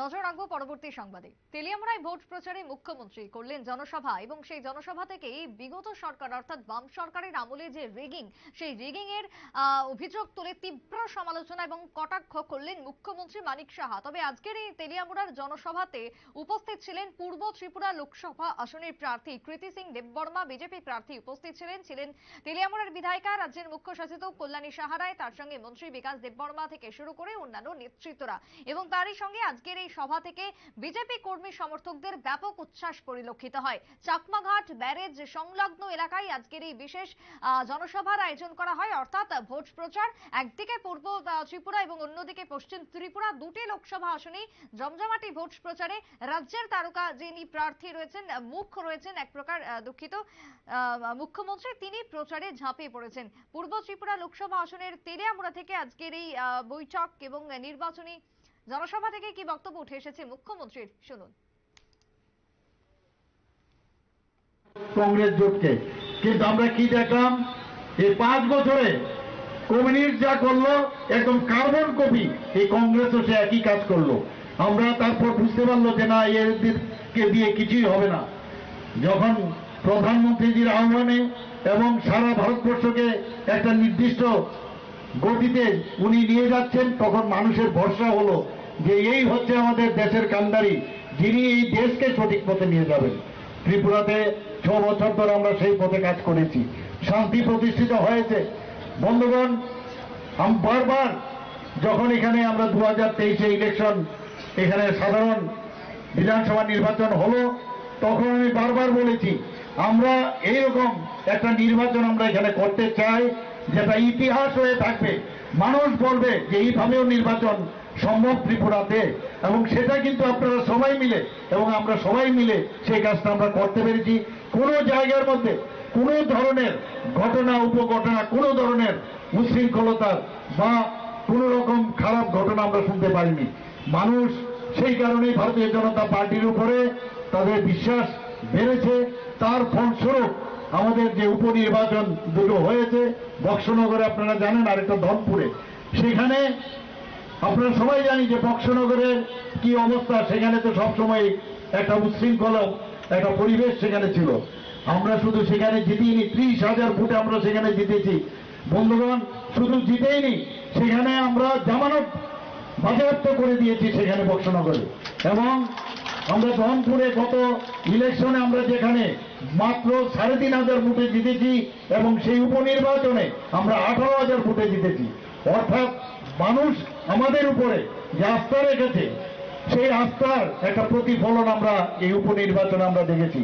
নজর রাখব পরবর্তী সংবাদে। তেলিয়ামুড়ায় ভোট প্রচারে মুখ্যমন্ত্রী করলেন জনসভা এবং সেই জনসভা থেকেই বিগত সরকার অর্থাৎ বাম সরকারের আমলে যে রেগিং, সেই রেগিং এর অভিযোগ তুলে তীব্র সমালোচনা এবং কটাক্ষ করলেন মুখ্যমন্ত্রী মানিক সাহা। তবে আজকের এই তেলিয়ামুড়ার জনসভাতে উপস্থিত ছিলেন পূর্ব ত্রিপুরা লোকসভা আসনের প্রার্থী কৃতি সিং দেববর্মা, বিজেপি প্রার্থী উপস্থিত ছিলেন। ছিলেন তেলিয়ামুড়ার বিধায়িকা, রাজ্যের মুখ্য সচেতক কল্যাণী সাহারায় তার সঙ্গে মন্ত্রী বিকাশ দেববর্মা থেকে শুরু করে অন্যান্য নেতৃত্বরা। এবং তারই সঙ্গে আজকের এই সভা থেকে বিজেপি কর্মী সমর্থকদের ব্যাপক উচ্ছ্বাস পরিলক্ষিত হয়। চাকমাঘাট ব্যারেজ সংলগ্ন এলাকায় আজকের এই বিশেষ জনসভার আয়োজন করা হয়। অর্থাৎ ভোট প্রচার একদিকে পূর্ব ত্রিপুরা এবং অন্যদিকে পশ্চিম ত্রিপুরা দুটি লোকসভা আসনে জমজমাটি ভোট প্রচারে রাজ্যের তারকা যিনি প্রার্থী রয়েছেন, মুখ রয়েছেন এক প্রকার দুঃখিত। মুখ্যমন্ত্রী তিনি প্রচারে ঝাঁপিয়ে পড়েছেন। পূর্ব ত্রিপুরা লোকসভা আসনের তেলিয়ামুড়া থেকে আজকের এই বৈঠক এবং নির্বাচনী জনসভা থেকে কি বক্তব্য উঠে এসেছে মুখ্যমন্ত্রীর? শুনুন। কংগ্রেস জোটকে। কিন্তু আমরা কি দেখলাম? এই পাঁচ বছরে কমিউনিস্ট যা করল, একদম কার্বন কপি, এই কংগ্রেসও সে একই কাজ করল। আমরা তারপর বুঝতে পারল যে না এদেরকে দিয়ে কিছুই হবে না। যখন প্রধানমন্ত্রীজির আহ্বানে এবং সারা ভারতবর্ষকে একটা নির্দিষ্ট গতিতে উনি নিয়ে যাচ্ছেন, তখন মানুষের ভরসা হলো যে এই হচ্ছে আমাদের দেশের কান্দারি যিনি এই দেশকে সঠিক পথে নিয়ে যাবেন। ত্রিপুরাতে ছ বছর ধরে আমরা সেই পথে কাজ করেছি। শান্তি প্রতিষ্ঠিত হয়েছে। বন্ধুগণ বারবার যখন এখানে আমরা দু হাজার তেইশে ইলেকশন এখানে সাধারণ বিধানসভা নির্বাচন হলো, তখন আমি বারবার বলেছি, আমরা এইরকম একটা নির্বাচন আমরা এখানে করতে চাই, যেটা ইতিহাস হয়ে থাকবে। মানুষ বলবে যে এইভাবেও নির্বাচন সম্ভব ত্রিপুরাতে। এবং সেটা কিন্তু আপনারা সবাই মিলে, এবং আমরা সবাই মিলে সেই কাজটা আমরা করতে পেরেছি। কোনো জায়গার মধ্যে কোনো ধরনের ঘটনা, উপঘটনা, কোনো ধরনের উশৃঙ্খলতার বা কোনো রকম খারাপ ঘটনা আমরা শুনতে পারিনি মানুষ সেই কারণেই ভারতীয় জনতা পার্টির উপরে তাদের বিশ্বাস বেড়েছে। তার ফলস্বরূপ আমাদের যে উপনির্বাচন দুটো হয়েছে, বক্সনগরে আপনারা জানেন আর একটা ধনপুরে। সেখানে আপনারা সবাই জানি যে বক্সনগরের কি অবস্থা, সেখানে তো সবসময় একটা উচ্ছৃঙ্খল, একটা পরিবেশ সেখানে ছিল। আমরা শুধু সেখানে জিতিনি, ত্রিশ হাজার ফুটে আমরা সেখানে জিতেছি। বন্ধুগণ, শুধু জিতেইনি, সেখানে আমরা জামানত বাজেয়াপ্ত করে দিয়েছি সেখানে বক্সনগরে। এবং আমরা ধনপুরে গত ইলেকশনে আমরা যেখানে মাত্র সাড়ে তিন হাজার ফুটে জিতেছি এবং সেই উপনির্বাচনে আমরা আঠারো হাজার ফুটে জিতেছি। অর্থাৎ মানুষ আমাদের উপরে যে আস্থা রেখেছে, সেই আস্থার একটা প্রতিফলন আমরা এই উপনির্বাচনে আমরা দেখেছি।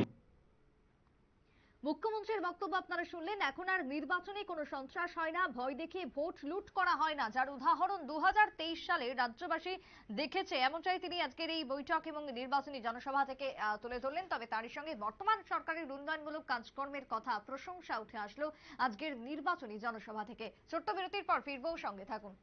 মুখ্যমন্ত্রীর বক্তব্য আপনারা শুনলেন, এখন আর নির্বাচনে কোনো সন্ত্রাস হয় না, ভয় দেখিয়ে ভোট লুট করা হয় না, যার উদাহরণ দু সালে রাজ্যবাসী দেখেছে। এমনটাই তিনি আজকের এই বৈঠক এবং নির্বাচনী জনসভা থেকে তুলে ধরলেন। তবে তারই সঙ্গে বর্তমান সরকারের উন্নয়নমূলক কাজকর্মের কথা প্রশংসা উঠে আসলো আজকের নির্বাচনী জনসভা থেকে। ছোট্ট বিরতির পর ফিরবো, সঙ্গে থাকুন।